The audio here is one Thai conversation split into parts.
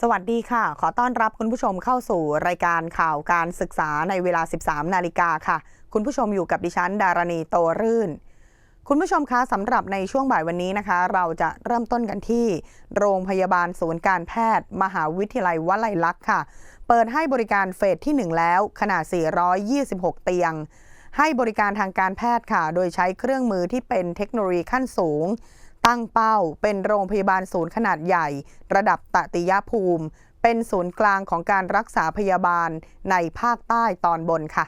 สวัสดีค่ะ ขอต้อนรับคุณผู้ชมเข้าสู่รายการข่าวการศึกษาในเวลา 13 นาฬิกาค่ะ คุณผู้ชมอยู่กับดิฉัน ดารณีโตรื่น คุณผู้ชมคะสำหรับในช่วงบ่ายวันนี้นะคะ เราจะเริ่มต้นกันที่ โรงพยาบาลศูนย์การแพทย์ มหาวิทยาลัยวลัยลักษณ์ค่ะ เปิดให้บริการเฟสที่ 1 แล้วขนาด 426 เตียง ให้บริการทางการแพทย์ค่ะ โดยใช้เครื่องมือที่เป็นเทคโนโลยีขั้นสูง ตั้งเป้าเป็นโรงพยาบาลศูนย์ขนาดใหญ่ ระดับตติยภูมิ เป็นศูนย์กลางของการรักษาพยาบาลในภาคใต้ตอนบนค่ะ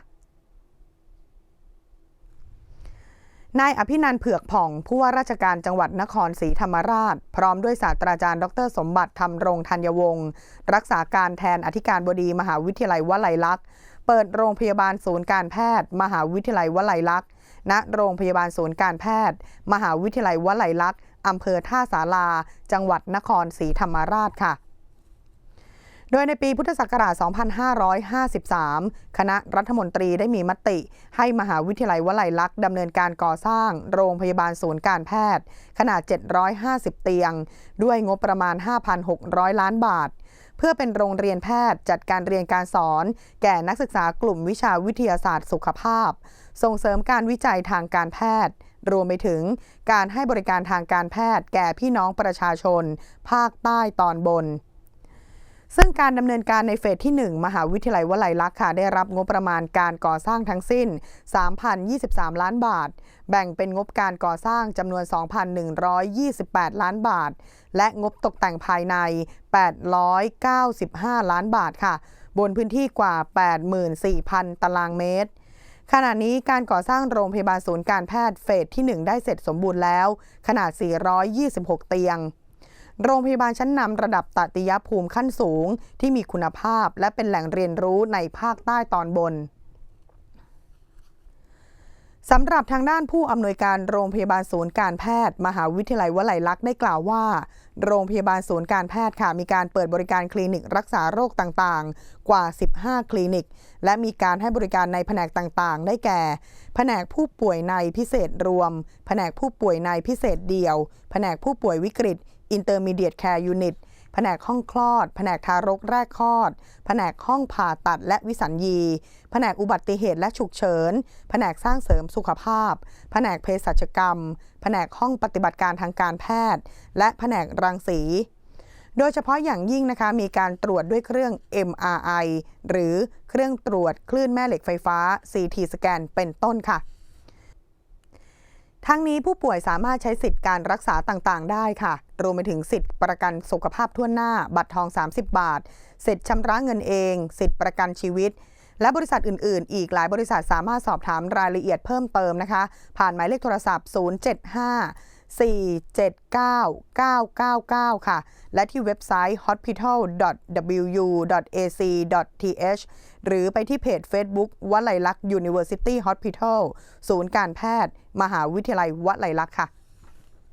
นายอภินันเผือกผ่อง ผู้ว่าราชการจังหวัดนครศรีธรรมราช พร้อมด้วยศาสตราจารย์ ดรสมบัติธรรมรงธัญวงศ์รักษาการแทนอธิการบดีมหาวิทยาลัยวลัยลักษณ์ เปิดโรงพยาบาลศูนย์การแพทย์ มหาวิทยาลัยวลัยลักษณ์ ณโรงพยาบาลศูนย์การแพทย์ มหาวิทยาลัยวลัยลักษณ์อำเภอท่าสารา จังหวัดนครศรีธรรมราชค่ะ โดยในปีพุทธศักราช 2553 คณะรัฐมนตรีได้มีมติ ให้มหาวิทยาลัยวลัยลักษณ์ดำเนินการก่อสร้างโรงพยาบาลศูนย์การแพทย์ ขนาด 750 เตียง ด้วยงบประมาณ 5,600 ล้านบาท เพื่อเป็นโรงเรียนแพทย์จัดการเรียนการสอน แก่นักศึกษากลุ่มวิชาวิทยาศาสตร์สุขภาพ ส่งเสริมการวิจัยทางการแพทย์รวมไปถึงการให้บริการทางการแพทย์แก่พี่น้องประชาชน ภาคใต้ตอนบน ซึ่งการดำเนินการในเฟสที่ 1 มหาวิทยาลัยวลัยลักษณ์ค่ะได้รับงบประมาณการก่อสร้างทั้งสิ้น 3,023 ล้านบาท แบ่งเป็นงบการก่อสร้างจำนวน 2,128 ล้านบาท และงบตกแต่งภายใน 895 ล้านบาทค่ะ บนพื้นที่กว่า 84,000 ตารางเมตรขณะนี้การก่อสร้างโรงพยาบาลศูนย์การแพทย์เฟสที่ 1 ได้เสร็จสมบูรณ์แล้ว ขนาด 426 เตียง โรงพยาบาลชั้นนำระดับตติยภูมิขั้นสูง ที่มีคุณภาพ และเป็นแหล่งเรียนรู้ในภาคใต้ตอนบนสำหรับทางด้านผู้อำนวยการโรงพยาบาลศูนย์การแพทย์ มหาวิทยาลัยวลัยลักษณ์ได้กล่าวว่า โรงพยาบาลศูนย์การแพทย์ค่ะมีการเปิดบริการคลินิกรักษาโรคต่างๆ กว่า 15 คลินิก และมีการให้บริการในแผนกต่างๆ ได้แก่ แผนกผู้ป่วยในพิเศษรวม แผนกผู้ป่วยในพิเศษเดี่ยว แผนกผู้ป่วยวิกฤต Intermediate Care Unit แผนกห้องคลอด แผนกทารกแรกคลอด แผนกห้องผ่าตัดและวิสัญญี แผนกอุบัติเหตุและฉุกเฉิน แผนกสร้างเสริมสุขภาพ แผนกเภสัชกรรม แผนกห้องปฏิบัติการทางการแพทย์ และแผนกรังสี โดยเฉพาะอย่างยิ่งนะคะมีการตรวจด้วยเครื่อง MRI หรือเครื่องตรวจคลื่นแม่เหล็กไฟฟ้า CT สแกนเป็นต้นค่ะทั้งนี้ผู้ป่วยสามารถใช้สิทธิ์การรักษาต่างๆ ได้ค่ะ รวมไปถึงสิทธิ์ประกันสุขภาพทั่วหน้า บัตรทอง 30 บาท สิทธิ์ชำระเงินเอง สิทธิ์ประกันชีวิต และบริษัทอื่น ๆ อีกหลายบริษัทสามารถสอบถามรายละเอียดเพิ่มเติมนะคะ ผ่านหมายเลขโทรศัพท์ 075 479-999 ค่ะ และที่เว็บไซต์ hospital.wu.ac.th หรือไปที่เพจ Facebook วลัยลักษณ์ University Hospital ศูนย์การแพทย์ มหาวิทยาลัยวลัยลักษณ์ค่ะ